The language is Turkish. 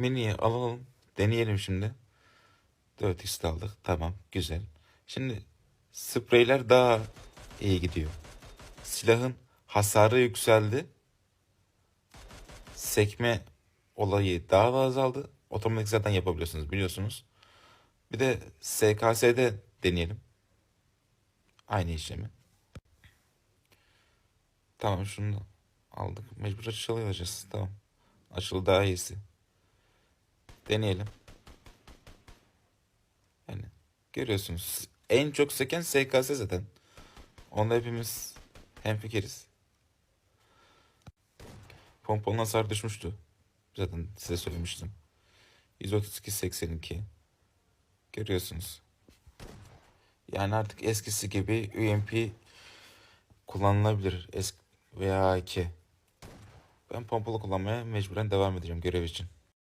Mini'yi alalım. Deneyelim şimdi. 4x aldık. Tamam. Güzel. Şimdi spreyler daha iyi gidiyor. Silahın hasarı yükseldi. Sekme olayı daha da azaldı. Otomatik zaten yapabiliyorsunuz biliyorsunuz. Bir de SKS'de deneyelim. Aynı işlemi. Tamam şunu aldık. Mecbur açılı alacağız. Tamam. Açılı daha iyisi. Deneyelim. Yani görüyorsunuz. En çok seken SKS zaten. Onda hepimiz hemfikiriz. Pompon hasar düşmüştü. Zaten size söylemiştim. 132 82. Görüyorsunuz. Yani artık eskisi gibi UMP kullanılabilir. Eski veya AK. Ben pompalı kullanmaya mecburen devam edeceğim görev için.